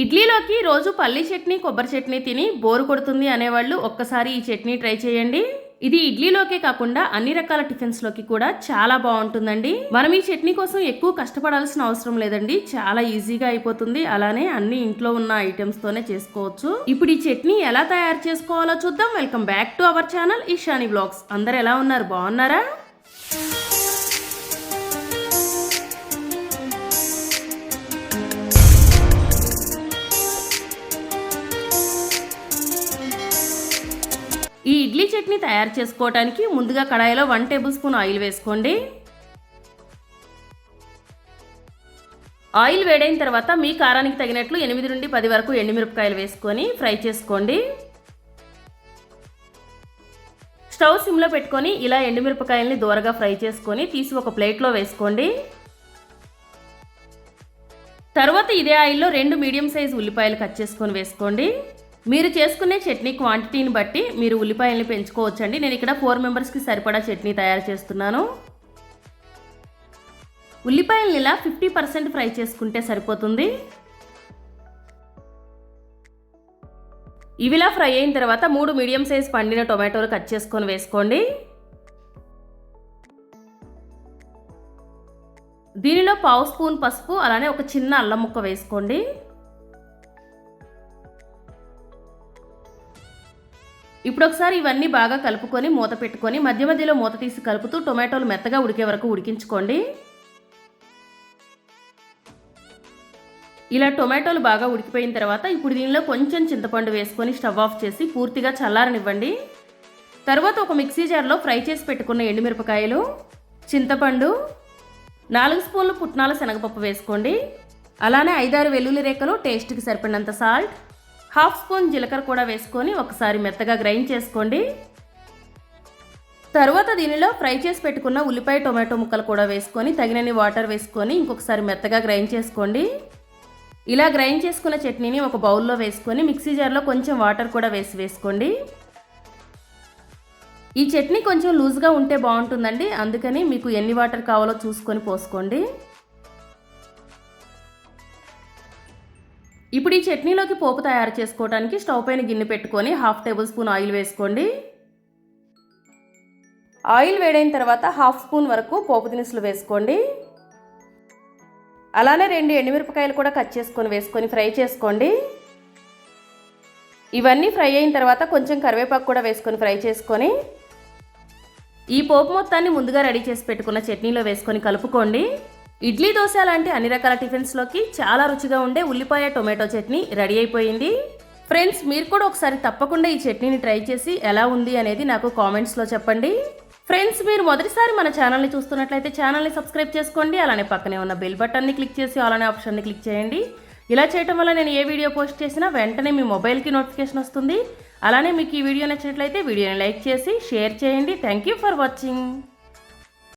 ఇడ్లీలోకి రోజు పల్లీ చట్నీ కొబ్బరి చట్నీ తిని బోరు కొడుతుంది అనేవాళ్ళు ఒక్కసారి ఈ చట్నీ ట్రై చేయండి. ఇది ఇడ్లీలోకే కాకుండా అన్ని రకాల టిఫిన్స్లోకి కూడా చాలా బాగుంటుందండి. మనం ఈ చట్నీ కోసం ఎక్కువ కష్టపడాల్సిన అవసరం లేదండి. చాలా ఈజీగా అయిపోతుంది. అలానే అన్ని ఇంట్లో ఉన్న ఐటమ్స్ తోనే చేసుకోవచ్చు. ఇప్పుడు ఈ చట్నీ ఎలా తయారు చేసుకోవాలో చూద్దాం. Welcome back to our channel Eshani blogs. అందరు ఎలా ఉన్నారు? బాగున్నారా? ఈ ఇడ్లీ చట్నీ తయారు చేసుకోవడానికి ముందుగా కడాయిలో వన్ టేబుల్ స్పూన్ ఆయిల్ వేసుకోండి. ఆయిల్ వేడైన తర్వాత మీ కారానికి తగినట్లు ఎనిమిది నుండి పది వరకు ఎండుమిరపకాయలు వేసుకొని ఫ్రై చేసుకోండి. స్టవ్ సిమ్లో పెట్టుకొని ఇలా ఎండుమిరపకాయల్ని దూరగా ఫ్రై చేసుకొని తీసి ఒక ప్లేట్లో వేసుకోండి. తర్వాత ఇదే ఆయిల్లో రెండు మీడియం సైజ్ ఉల్లిపాయలు కట్ చేసుకొని వేసుకోండి. మీరు చేసుకునే చట్నీ క్వాంటిటీని బట్టి మీరు ఉల్లిపాయల్ని పెంచుకోవచ్చండి. నేను ఇక్కడ ఫోర్ మెంబర్స్కి సరిపడా చట్నీ తయారు చేస్తున్నాను. ఉల్లిపాయల్ని ఇలా ఫిఫ్టీ పర్సెంట్ ఫ్రై చేసుకుంటే సరిపోతుంది. ఇవిలా ఫ్రై అయిన తర్వాత మూడు మీడియం సైజ్ పండిన టొమాటోలు కట్ చేసుకొని వేసుకోండి. దీనిలో పావు స్పూన్ పసుపు అలానే ఒక చిన్న అల్లం ముక్క వేసుకోండి. ఇప్పుడు ఒకసారి ఇవన్నీ బాగా కలుపుకొని మూత పెట్టుకొని మధ్య మధ్యలో మూత తీసి కలుపుతూ టొమాటోలు మెత్తగా ఉడికే వరకు ఉడికించుకోండి. ఇలా టొమాటోలు బాగా ఉడికిపోయిన తర్వాత ఇప్పుడు దీనిలో కొంచెం చింతపండు వేసుకొని స్టవ్ ఆఫ్ చేసి పూర్తిగా చల్లారనివ్వండి. తర్వాత ఒక మిక్సీ జార్లో ఫ్రై చేసి పెట్టుకున్న ఎండుమిరపకాయలు చింతపండు నాలుగు స్పూన్లు పుట్నాల శనగపప్పు వేసుకోండి. అలానే ఐదారు వెల్లుల్లి రేఖలు టేస్ట్కి సరిపడినంత సాల్ట్ హాఫ్ స్పూన్ జీలకర్ర కూడా వేసుకొని ఒకసారి మెత్తగా గ్రైండ్ చేసుకోండి. తర్వాత దీనిలో ఫ్రై చేసి పెట్టుకున్న ఉల్లిపాయ టొమాటో ముక్కలు కూడా వేసుకొని తగినన్ని వాటర్ వేసుకొని ఇంకొకసారి మెత్తగా గ్రైండ్ చేసుకోండి. ఇలా గ్రైండ్ చేసుకున్న చట్నీని ఒక బౌల్లో వేసుకొని మిక్సీ జార్లో కొంచెం వాటర్ కూడా వేసి వేసుకోండి. ఈ చట్నీ కొంచెం లూజ్గా ఉంటే బాగుంటుందండి. అందుకని మీకు ఎన్ని వాటర్ కావాలో చూసుకొని పోసుకోండి. ఇప్పుడు ఈ చట్నీలోకి పోపు తయారు చేసుకోవడానికి స్టవ్ పైన గిన్నె పెట్టుకొని హాఫ్ టేబుల్ స్పూన్ ఆయిల్ వేసుకోండి. ఆయిల్ వేడైన తర్వాత హాఫ్ స్పూన్ వరకు పోపు దినుసులు వేసుకోండి. అలానే రెండు ఎండుమిరపకాయలు కూడా కట్ చేసుకొని వేసుకొని ఫ్రై చేసుకోండి. ఇవన్నీ ఫ్రై అయిన తర్వాత కొంచెం కరివేపాకు కూడా వేసుకొని ఫ్రై చేసుకొని ఈ పోపు మొత్తాన్ని ముందుగా రెడీ చేసి పెట్టుకున్న చట్నీలో వేసుకొని కలుపుకోండి. ఇడ్లీ దోశ లాంటి అన్ని రకాల టిఫిన్స్లోకి చాలా రుచిగా ఉండే ఉల్లిపాయ టొమాటో చట్నీ రెడీ అయిపోయింది. ఫ్రెండ్స్ మీరు కూడా ఒకసారి తప్పకుండా ఈ చట్నీని ట్రై చేసి ఎలా ఉంది అనేది నాకు కామెంట్స్లో చెప్పండి. ఫ్రెండ్స్ మీరు మొదటిసారి మన ఛానల్ని చూస్తున్నట్లయితే ఛానల్ని సబ్స్క్రైబ్ చేసుకోండి. అలానే పక్కనే ఉన్న బెల్ బటన్ని క్లిక్ చేసి అలానే ఆప్షన్ని క్లిక్ చేయండి. ఇలా చేయటం వల్ల నేను ఏ వీడియో పోస్ట్ చేసినా వెంటనే మీ మొబైల్కి నోటిఫికేషన్ వస్తుంది. అలానే మీకు ఈ వీడియో నచ్చినట్లయితే వీడియోని లైక్ చేసి షేర్ చేయండి. Thank you for watching.